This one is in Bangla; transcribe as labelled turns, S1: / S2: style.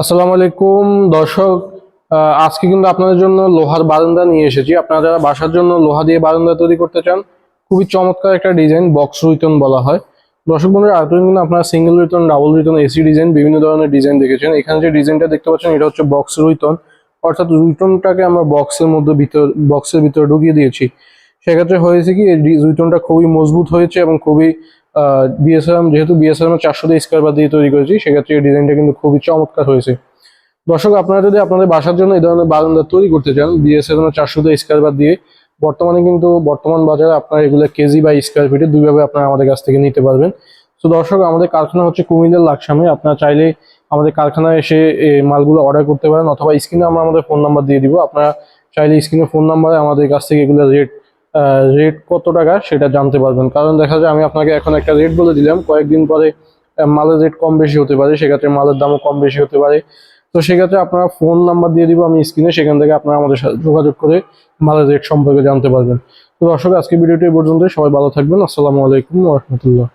S1: আসসালামু আলাইকুম। দর্শক আজকে কিন্তু আপনাদের জন্য লোহার বারান্দা নিয়ে এসেছি। আপনারা যারা বাসার জন্য লোহা দিয়ে বারান্দা তৈরি করতে চান, খুবই চমৎকার একটা ডিজাইন বক্স রুইতন বলা হয়। দর্শক বন্ধুরা এতদিন কিন্তু আপনারা সিঙ্গেল রুইতন ডাবল রুইতন এসি ডিজাইন বিভিন্ন ধরনের ডিজাইন দেখেছেন। এখানে যে ডিজাইনটা দেখতে পাচ্ছেন, এটা হচ্ছে বক্স রুইতন অর্থাৎ রুইতনটাকে আমরা বক্সের মধ্যে ভিতর বক্সের ভিতরে ঢুকিয়ে দিয়েছি। সেক্ষেত্রে হয়েছে কি, এই রুইতনটা খুবই মজবুত হয়েছে এবং খুবই বিএসএম যেহেতু বিএসএম চারশো দিয়ে স্কোয়ার বার দিয়ে তৈরি করেছি, সেক্ষেত্রে এই ডিজাইনটা কিন্তু খুবই চমৎকার হয়েছে। দর্শক, আপনারা যদি আপনাদের বাসার জন্য এই ধরনের বারান্দা তৈরি করতে চান বিএসএল চারশো স্কোয়ার বার দিয়ে, বর্তমানে কিন্তু বর্তমান বাজারে আপনারা এগুলো কেজি বা স্কোয়ার ফিটে দুইভাবে আপনারা আমাদের কাছ থেকে নিতে পারবেন। তো দর্শক, আমাদের কারখানা হচ্ছে কুমিল্লার লাকসামে। আপনারা চাইলে আমাদের কারখানায় এসে মালগুলো অর্ডার করতে পারেন, অথবা স্ক্রিনে আমরা আমাদের ফোন নাম্বার দিয়ে দিব। আপনারা চাইলে স্ক্রিনে ফোন নাম্বারে আমাদের কাছ থেকে এগুলো রেট রেট কত টাকা সেটা জানতে পারবেন। কারণ দেখা যায় আমি আপনাকে এখন একটা রেট বলে দিলাম, কয়েকদিন পরে মালের রেট কম বেশি হতে পারে, সেক্ষেত্রে মালের দামও কম বেশি হতে পারে। তো সেক্ষেত্রে আপনারা ফোন নাম্বার দিয়ে দিব আমি স্ক্রিনে সেখান থেকে আপনারা আমাদের সাথে যোগাযোগ করে মালের রেট সম্পর্কে জানতে পারবেন। তো দর্শক আজকে ভিডিওটি পর্যন্ত সবাই ভালো থাকবেন, আসসালামু আলাইকুম রহমতুল্লাহ।